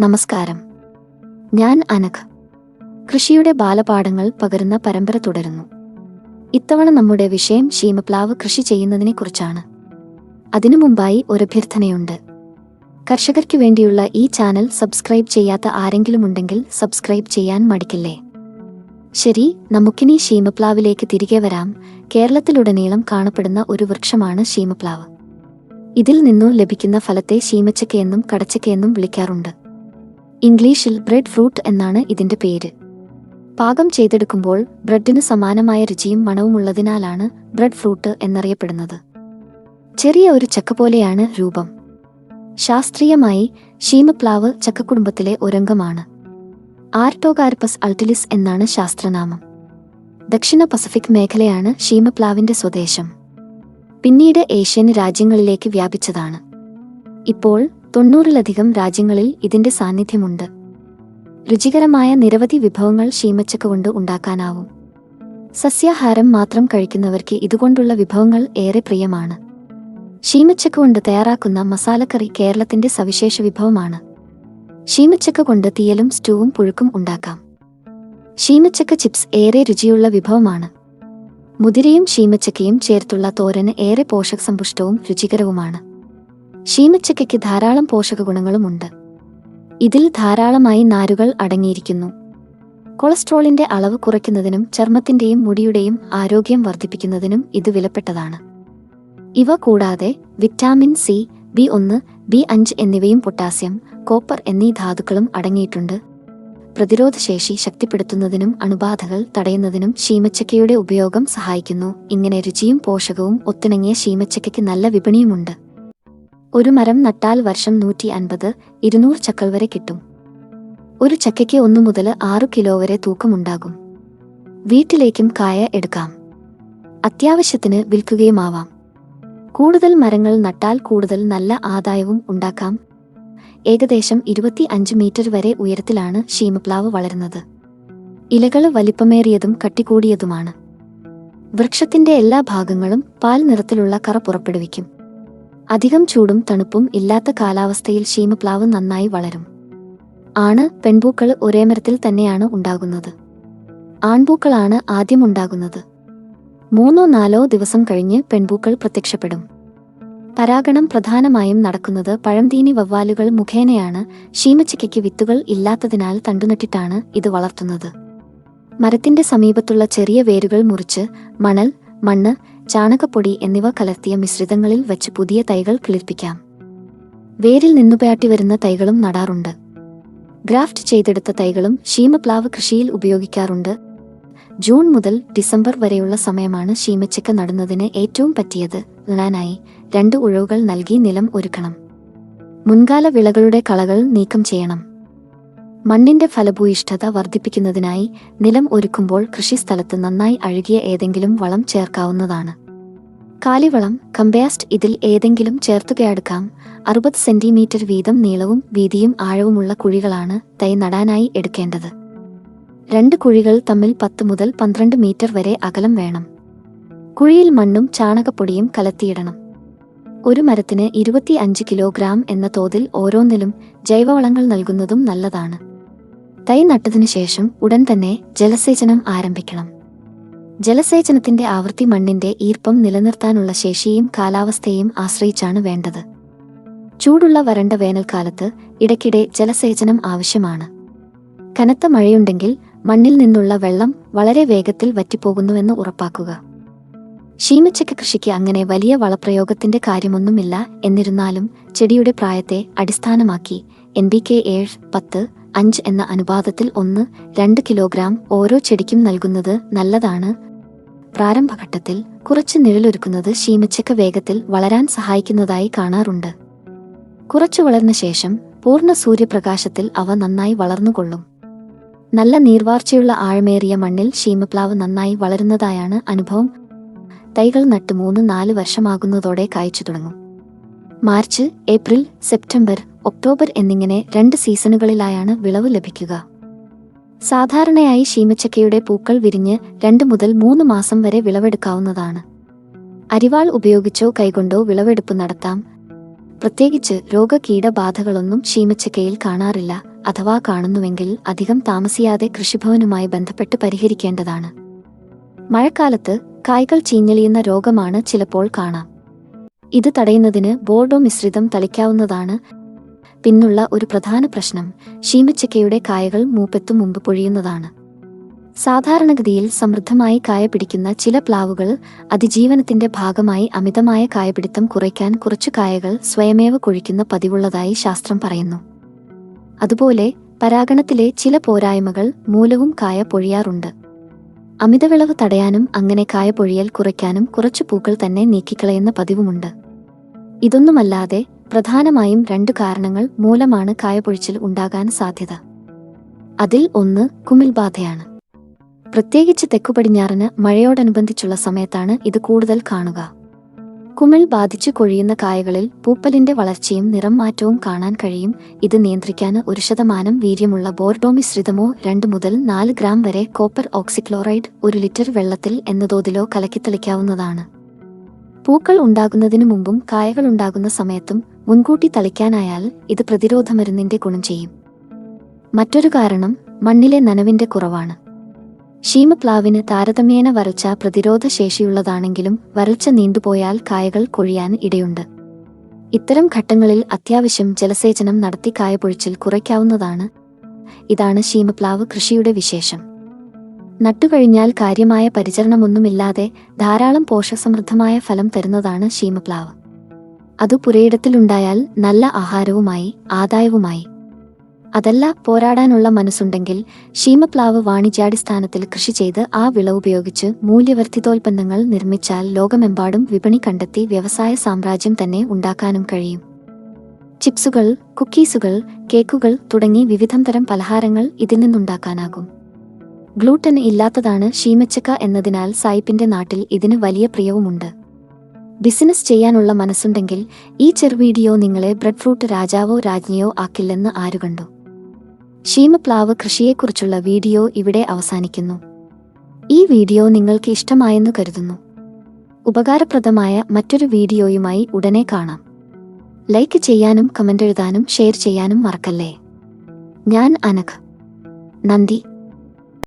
നമസ്കാരം. ഞാൻ അനഘ. കൃഷിയുടെ ബാലപാഠങ്ങൾ പകരുന്ന പരമ്പര തുടരുന്നു. ഇത്തവണ നമ്മുടെ വിഷയം ശീമപ്ലാവ് കൃഷി ചെയ്യുന്നതിനെക്കുറിച്ചാണ്. അതിനു മുമ്പായി ഒരു അഭ്യർത്ഥനയുണ്ട്. കർഷകർക്ക് വേണ്ടിയുള്ള ഈ ചാനൽ സബ്സ്ക്രൈബ് ചെയ്യാത്ത ആരെങ്കിലും ഉണ്ടെങ്കിൽ സബ്സ്ക്രൈബ് ചെയ്യാൻ മടിക്കില്ലേ? ശരി നമുക്കിനി ശീമപ്ലാവിലേക്ക് തിരികെ വരാം. കേരളത്തിലുടനീളം കാണപ്പെടുന്ന ഒരു വൃക്ഷമാണ് ശീമപ്ലാവ്. ഇതിൽ നിന്നു ലഭിക്കുന്ന ഫലത്തെ ശീമച്ചക്കയെന്നും കടച്ചക്കയെന്നും വിളിക്കാറുണ്ട്. ഇംഗ്ലീഷിൽ ബ്രെഡ് ഫ്രൂട്ട് എന്നാണ് ഇതിന്റെ പേര്. പാകം ചെയ്തെടുക്കുമ്പോൾ ബ്രെഡിന് സമാനമായ രുചിയും മണവുമുള്ളതിനാലാണ് ബ്രെഡ് ഫ്രൂട്ട് എന്നറിയപ്പെടുന്നത്. ചെറിയ ഒരു ചക്ക പോലെയാണ് രൂപം. ശാസ്ത്രീയമായി ശീമപ്ലാവ് ചക്കക്കുടുംബത്തിലെ ഒരംഗമാണ്. ആർട്ടോകാർപ്പസ് അൾട്ടിലിസ് എന്നാണ് ശാസ്ത്രനാമം. ദക്ഷിണ പസഫിക് മേഖലയാണ് ഷീമപ്ലാവിന്റെ സ്വദേശം. പിന്നീട് ഏഷ്യൻ രാജ്യങ്ങളിലേക്ക് വ്യാപിച്ചതാണ്. ഇപ്പോൾ തൊണ്ണൂറിലധികം രാജ്യങ്ങളിൽ ഇതിന്റെ സാന്നിധ്യമുണ്ട്. രുചികരമായ നിരവധി വിഭവങ്ങൾ ഷീമച്ചക്ക കൊണ്ട് ഉണ്ടാക്കാനാവും. സസ്യാഹാരം മാത്രം കഴിക്കുന്നവർക്ക് ഇതുകൊണ്ടുള്ള വിഭവങ്ങൾ ഏറെ പ്രിയമാണ്. ഷീമച്ചക്ക കൊണ്ട് തയ്യാറാക്കുന്ന മസാലക്കറി കേരളത്തിന്റെ സവിശേഷ വിഭവമാണ്. ഷീമച്ചക്ക കൊണ്ട് തീയലും സ്റ്റൂവും പുഴുക്കും ഉണ്ടാക്കാം. ഷീമച്ചക്ക ചിപ്സ് ഏറെ രുചിയുള്ള വിഭവമാണ്. മുതിരയും ഷീമച്ചക്കയും ചേർത്തുള്ള തോരന് ഏറെ പോഷകസമ്പുഷ്ടവും രുചികരവുമാണ്. ശീമച്ചക്കയ്ക്ക് ധാരാളം പോഷക ഗുണങ്ങളുമുണ്ട് ഇതിൽ ധാരാളമായി നാരുകൾ അടങ്ങിയിരിക്കുന്നു. കൊളസ്ട്രോളിന്റെ അളവ് കുറയ്ക്കുന്നതിനും ചർമ്മത്തിന്റെയും മുടിയുടെയും ആരോഗ്യം വർദ്ധിപ്പിക്കുന്നതിനും ഇത് വിലപ്പെട്ടതാണ്. ഇവ കൂടാതെ വിറ്റാമിൻ സി ബി ഒന്ന് ബി അഞ്ച് എന്നിവയും പൊട്ടാസ്യം കോപ്പർ എന്നീ ധാതുക്കളും അടങ്ങിയിട്ടുണ്ട്. പ്രതിരോധശേഷി ശക്തിപ്പെടുത്തുന്നതിനും അണുബാധകൾ തടയുന്നതിനും ശീമച്ചക്കയുടെ ഉപയോഗം സഹായിക്കുന്നു. ഇങ്ങനെ രുചിയും പോഷകവും ഒത്തിണങ്ങിയ ശീമച്ചക്കയ്ക്ക് നല്ല വിപണിയുമുണ്ട്. ഒരു മരം നട്ടാൽ വർഷം നൂറ്റി അൻപത് ഇരുന്നൂറ് ചക്കൾ വരെ കിട്ടും. ഒരു ചക്കയ്ക്ക് ഒന്നു മുതൽ ആറു കിലോ വരെ തൂക്കമുണ്ടാകും. വീട്ടിലേക്കും കായ എടുക്കാം. അത്യാവശ്യത്തിന് വിൽക്കുകയുമാവാം. കൂടുതൽ മരങ്ങൾ നട്ടാൽ കൂടുതൽ നല്ല ആദായവും ഉണ്ടാക്കാം. ഏകദേശം ഇരുപത്തി അഞ്ച് മീറ്റർ വരെ ഉയരത്തിലാണ് ഷീമപ്ലാവ് വളരുന്നത്. ഇലകൾ വലിപ്പമേറിയതും കട്ടികൂടിയതുമാണ്. വൃക്ഷത്തിന്റെ എല്ലാ ഭാഗങ്ങളും പാൽ നിറത്തിലുള്ള കറ പുറപ്പെടുവിക്കും. അധികം ചൂടും തണുപ്പും ഇല്ലാത്ത കാലാവസ്ഥയിൽ ശീമപ്ലാവ് നന്നായി വളരും. ആണ് പെൺപൂക്കൾ ഒരേ മരത്തിൽ തന്നെയാണ് ഉണ്ടാകുന്നത്. ആൺപൂക്കളാണ് ആദ്യം ഉണ്ടാകുന്നത്. മൂന്നോ നാലോ ദിവസം കഴിഞ്ഞ് പെൺപൂക്കൾ പ്രത്യക്ഷപ്പെടും. പരാഗണം പ്രധാനമായും നടക്കുന്നത് പഴംതീനി വവ്വാലുകൾ മുഖേനയാണ്. ക്ഷീമച്ചക്കയ്ക്ക് വിത്തുകൾ ഇല്ലാത്തതിനാൽ തണ്ടുനട്ടിട്ടാണ് ഇത് വളർത്തുന്നത്. മരത്തിന്റെ സമീപത്തുള്ള ചെറിയ വേരുകൾ മുറിച്ച് മണൽ മണ്ണ് ചാണകപ്പൊടി എന്നിവ കലർത്തിയ മിശ്രിതങ്ങളിൽ വെച്ച് പുതിയ തൈകൾ കിളിർപ്പിക്കാം. വേരിൽ നിന്നുപയാട്ടി വരുന്ന തൈകളും നടാറുണ്ട്. ഗ്രാഫ്റ്റ് ചെയ്തെടുത്ത തൈകളും ശീമപ്ലാവ് കൃഷിയിൽ ഉപയോഗിക്കാറുണ്ട്. ജൂൺ മുതൽ ഡിസംബർ വരെയുള്ള സമയമാണ് ശീമച്ചക്ക നടുന്നതിന് ഏറ്റവും പറ്റിയത്. നടാനായി രണ്ട് ഉഴവുകൾ നൽകി നിലം ഒരുക്കണം. മുൻകാല വിളകളുടെ കളകൾ നീക്കം ചെയ്യണം. മണ്ണിന്റെ ഫലഭൂയിഷ്ഠത വർദ്ധിപ്പിക്കുന്നതിനായി നിലം ഒരുക്കുമ്പോൾ കൃഷിസ്ഥലത്ത് നന്നായി അഴുകിയ ഏതെങ്കിലും വളം ചേർക്കാവുന്നതാണ്. കാലിവളം കമ്പയാസ്റ്റ് ഇതിൽ ഏതെങ്കിലും ചേർത്തുകയെടുക്കാം. അറുപത് സെന്റിമീറ്റർ വീതം നീളവും വീതിയും ആഴവുമുള്ള കുഴികളാണ് തൈ നടാനായി എടുക്കേണ്ടത്. രണ്ട് കുഴികൾ തമ്മിൽ പത്ത് മുതൽ പന്ത്രണ്ട് മീറ്റർ വരെ അകലം വേണം. കുഴിയിൽ മണ്ണും ചാണകപ്പൊടിയും കലത്തിയിടണം. ഒരു മരത്തിന് ഇരുപത്തി അഞ്ച് കിലോഗ്രാം എന്ന തോതിൽ ഓരോന്നിലും ജൈവവളങ്ങൾ നൽകുന്നതും നല്ലതാണ്. തൈ നട്ടതിനു ശേഷം ഉടൻ തന്നെ ജലസേചനം ആരംഭിക്കണം. ജലസേചനത്തിന്റെ ആവൃത്തി മണ്ണിന്റെ ഈർപ്പം നിലനിർത്താനുള്ള ശേഷിയും കാലാവസ്ഥയും ആശ്രയിച്ചാണ് വേണ്ടത്. ചൂടുള്ള വരണ്ട വേനൽക്കാലത്ത് ഇടയ്ക്കിടെ ജലസേചനം ആവശ്യമാണ്. കനത്ത മഴയുണ്ടെങ്കിൽ മണ്ണിൽ നിന്നുള്ള വെള്ളം വളരെ വേഗത്തിൽ വറ്റിപ്പോകുന്നുവെന്ന് ഉറപ്പാക്കുക. ശീമച്ചക്ക കൃഷിക്ക് അങ്ങനെ വലിയ വളപ്രയോഗത്തിന്റെ കാര്യമൊന്നുമില്ല എന്നിരുന്നാലും ചെടിയുടെ പ്രായത്തെ അടിസ്ഥാനമാക്കി എൻ ബി കെ ഏഴ് പത്ത് അഞ്ച് എന്ന അനുപാതത്തിൽ ഒന്ന് രണ്ട് കിലോഗ്രാം ഓരോ ചെടിക്കും നൽകുന്നത് നല്ലതാണ്. പ്രാരംഭഘട്ടത്തിൽ കുറച്ച് നിഴലൊരുക്കുന്നത് ശീമച്ചക്ക വേഗത്തിൽ വളരാൻ സഹായിക്കുന്നതായി കാണാറുണ്ട്. കുറച്ചു വളർന്ന ശേഷം പൂർണ സൂര്യപ്രകാശത്തിൽ അവ നന്നായി വളർന്നുകൊള്ളും. നല്ല നീർവാർച്ചയുള്ള ആഴമേറിയ മണ്ണിൽ ശീമപ്ലാവ് നന്നായി വളരുന്നതായാണ് അനുഭവം. തൈകൾ നട്ട് മൂന്ന് നാല് വർഷമാകുന്നതോടെ കായ്ച്ചു തുടങ്ങും. മാർച്ച് ഏപ്രിൽ സെപ്റ്റംബർ ഒക്ടോബർ എന്നിങ്ങനെ രണ്ട് സീസണുകളിലായാണ് വിളവ് ലഭിക്കുക. സാധാരണയായി ശീമച്ചക്കയുടെ പൂക്കൾ വിരിഞ്ഞ് രണ്ട് മുതൽ മൂന്ന് മാസം വരെ വിളവെടുക്കാവുന്നതാണ്. അരിവാൾ ഉപയോഗിച്ചോ കൈകൊണ്ടോ വിളവെടുപ്പ് നടത്താം. പ്രത്യേകിച്ച് രോഗകീടബാധകളൊന്നും ശീമച്ചക്കയിൽ കാണാറില്ല അഥവാ കാണുന്നുവെങ്കിൽ അധികം താമസിയാതെ കൃഷിഭവനുമായി ബന്ധപ്പെട്ട് പരിഹരിക്കേണ്ടതാണ്. മഴക്കാലത്ത് കായ്കൾ ചീഞ്ഞളിയുന്ന രോഗമാണ് ചിലപ്പോൾ കാണാം. ഇത് തടയുന്നതിന് ബോർഡോ മിശ്രിതം തളിക്കാവുന്നതാണ് പിന്നുള്ള ഒരു പ്രധാന പ്രശ്നം ശീമച്ചക്കയുടെ കായകൾ മൂപ്പത്തു മുമ്പ് പൊഴിയുന്നതാണ്. സാധാരണഗതിയിൽ സമൃദ്ധമായി കായ പിടിക്കുന്ന ചില പ്ലാവുകൾ അതിജീവനത്തിന്റെ ഭാഗമായി അമിതമായ കായപിടിത്തം കുറയ്ക്കാൻ കുറച്ചു കായകൾ സ്വയമേവ കൊഴിക്കുന്ന പതിവുള്ളതായി ശാസ്ത്രം പറയുന്നു. അതുപോലെ പരാഗണത്തിലെ ചില പോരായ്മകൾ മൂലവും കായ പൊഴിയാറുണ്ട്. അമിതവിളവ് തടയാനും അങ്ങനെ കായ പൊഴിയൽ കുറയ്ക്കാനും കുറച്ചു പൂക്കൾ തന്നെ നീക്കിക്കളയുന്ന പതിവുമുണ്ട്. ഇതൊന്നുമല്ലാതെ പ്രധാനമായും രണ്ടു കാരണങ്ങൾ മൂലമാണ് കായപൊഴിച്ചിൽ ഉണ്ടാകാൻ സാധ്യത. അതിൽ ഒന്ന് കുമിൽബാധയാണ്. പ്രത്യേകിച്ച് തെക്കു പടിഞ്ഞാറിന് മഴയോടനുബന്ധിച്ചുള്ള സമയത്താണ് ഇത് കൂടുതൽ കാണുക. കുമിൾ ബാധിച്ചു കൊഴിയുന്ന കായകളിൽ പൂപ്പലിന്റെ വളർച്ചയും നിറം മാറ്റവും കാണാൻ കഴിയും. ഇത് നിയന്ത്രിക്കാൻ ഒരു ശതമാനം വീര്യമുള്ള ബോർഡോമിശ്രിതമോ രണ്ടു മുതൽ നാല് ഗ്രാം വരെ കോപ്പർ ഓക്സിക്ലോറൈഡ് ഒരു ലിറ്റർ വെള്ളത്തിൽ എന്ന തോതിലോ കലക്കിത്തെളിക്കാവുന്നതാണ് പൂക്കൾ ഉണ്ടാകുന്നതിനു മുമ്പും കായകൾ ഉണ്ടാകുന്ന സമയത്തും മുൻകൂട്ടി തളിക്കാനായാൽ ഇത് പ്രതിരോധ മരുന്നിന്റെ ഗുണം ചെയ്യും. മറ്റൊരു കാരണം മണ്ണിലെ നനവിന്റെ കുറവാണ്. ശീമപ്ലാവിന് താരതമ്യേന വരൾച്ച പ്രതിരോധ ശേഷിയുള്ളതാണെങ്കിലും വരൾച്ച നീണ്ടുപോയാൽ കായകൾ കൊഴിയാൻ ഇടയുണ്ട്. ഇത്തരം ഘട്ടങ്ങളിൽ അത്യാവശ്യം ജലസേചനം നടത്തി കായപൊഴിച്ചിൽ കുറയ്ക്കാവുന്നതാണ്. ഇതാണ് ശീമപ്ലാവ് കൃഷിയുടെ വിശേഷം. നട്ടുകഴിഞ്ഞാൽ കാര്യമായ പരിചരണമൊന്നുമില്ലാതെ ധാരാളം പോഷകസമൃദ്ധമായ ഫലം തരുന്നതാണ് ശീമപ്ലാവ്. അത് പുരയിടത്തിലുണ്ടായാൽ നല്ല ആഹാരവുമായി ആദായവുമായി. അതല്ല പോരാടാനുള്ള മനസ്സുണ്ടെങ്കിൽ ശീമപ്ലാവ് വാണിജ്യാടിസ്ഥാനത്തിൽ കൃഷി ചെയ്ത് ആ വിള ഉപയോഗിച്ച് മൂല്യവർദ്ധിതോൽപ്പന്നങ്ങൾ നിർമ്മിച്ചാൽ ലോകമെമ്പാടും വിപണി കണ്ടെത്തി വ്യവസായ സാമ്രാജ്യം തന്നെ ഉണ്ടാക്കാനും കഴിയും. ചിപ്സുകൾ കുക്കീസുകൾ കേക്കുകൾ തുടങ്ങി വിവിധം തരം പലഹാരങ്ങൾ ഇതിൽ നിന്നുണ്ടാക്കാനാകും. ഗ്ലൂട്ടൻ ഇല്ലാത്തതാണ് ശീമച്ചക്ക എന്നതിനാൽ സായിപ്പിന്റെ നാട്ടിൽ ഇതിന് വലിയ പ്രിയവുമുണ്ട്. ബിസിനസ് ചെയ്യാനുള്ള മനസ്സുണ്ടെങ്കിൽ ഈ ചെറുവീഡിയോ നിങ്ങളെ ബ്രെഡ് ഫ്രൂട്ട് രാജാവോ രാജ്ഞിയോ ആക്കില്ലെന്ന് ആരു കണ്ടു? ക്ഷീമപ്ലാവ് കൃഷിയെക്കുറിച്ചുള്ള വീഡിയോ ഇവിടെ അവസാനിക്കുന്നു. ഈ വീഡിയോ നിങ്ങൾക്ക് ഇഷ്ടമായെന്ന് കരുതുന്നു. ഉപകാരപ്രദമായ മറ്റൊരു വീഡിയോയുമായി ഉടനെ കാണാം. ലൈക്ക് ചെയ്യാനും കമന്റ് എഴുതാനും ഷെയർ ചെയ്യാനും മറക്കല്ലേ? ഞാൻ അനഖ് നന്ദി.